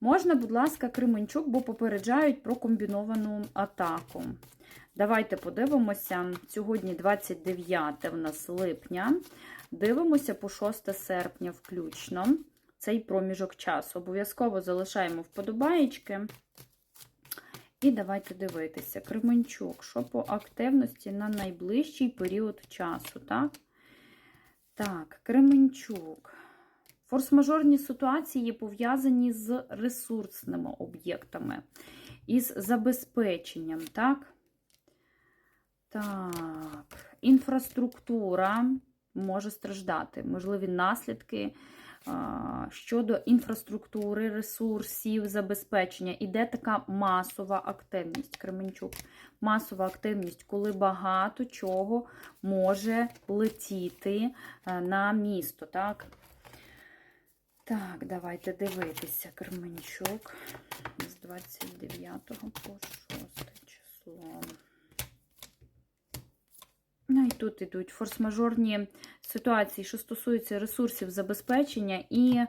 Можна, будь ласка, Кременчук, бо попереджають про комбіновану атаку. Давайте подивимося. Сьогодні 29 у нас липня. Дивимося по 6 серпня включно. Цей проміжок часу. Обов'язково залишаємо вподобаєчки. І давайте дивитися. Кременчук, що по активності на найближчий період часу, так? Так, Кременчук. Форс-мажорні ситуації пов'язані з ресурсними об'єктами, із забезпеченням, так? Так, інфраструктура може страждати, можливі наслідки щодо інфраструктури, ресурсів, забезпечення. Іде така масова активність, Кременчук. Масова активність, коли багато чого може летіти е, на місто, так? Так, давайте дивитися Кременчук з 29 по 6 число. Ну і тут йдуть форс-мажорні ситуації, що стосуються ресурсів забезпечення і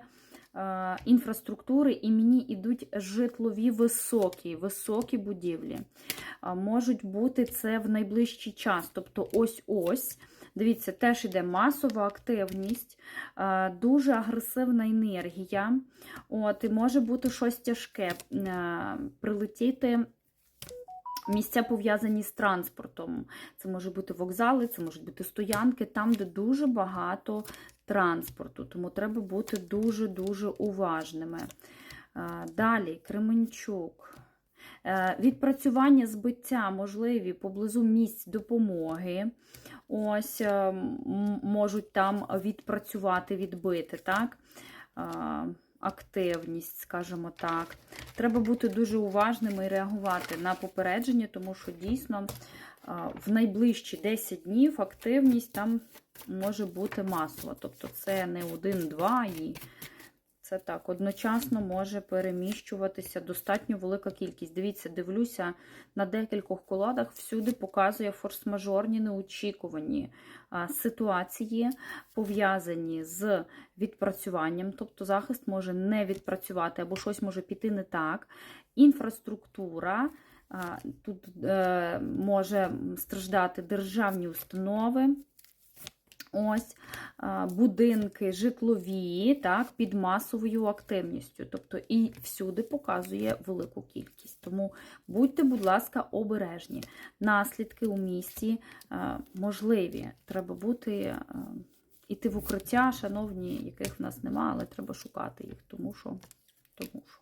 е, інфраструктури, і мені йдуть житлові високі, високі будівлі. Можуть бути це в найближчий час. Тобто ось-ось. Дивіться, теж йде масова активність, дуже агресивна енергія. От, І може бути щось тяжке, прилетіти. Місця пов'язані з транспортом. Це може бути вокзали, це можуть бути стоянки, там, де дуже багато транспорту. Тому треба бути дуже-дуже уважними. Далі, Кременчук. Е, Відпрацювання збиття можливі поблизу місць допомоги. Ось е, можуть там відпрацювати, відбити, так? Е, Активність, скажімо так. Треба бути дуже уважними і реагувати на попередження, тому що дійсно в найближчі 10 днів активність там може бути масова. Тобто це не один-два і це так, одночасно може переміщуватися достатньо велика кількість. Дивіться, дивлюся на декількох колодах, всюди показує форс-мажорні неочікувані ситуації, пов'язані з відпрацюванням, тобто захист може не відпрацювати або щось може піти не так. Інфраструктура. Тут е, може страждати державні установи. Ось будинки житлові, так, під масовою активністю. Тобто і всюди показує велику кількість. Тому будьте, будь ласка, обережні. Наслідки у місті можливі. Треба бути, іти в укриття, шановні, яких в нас немає, але треба шукати їх, тому що. Тому що.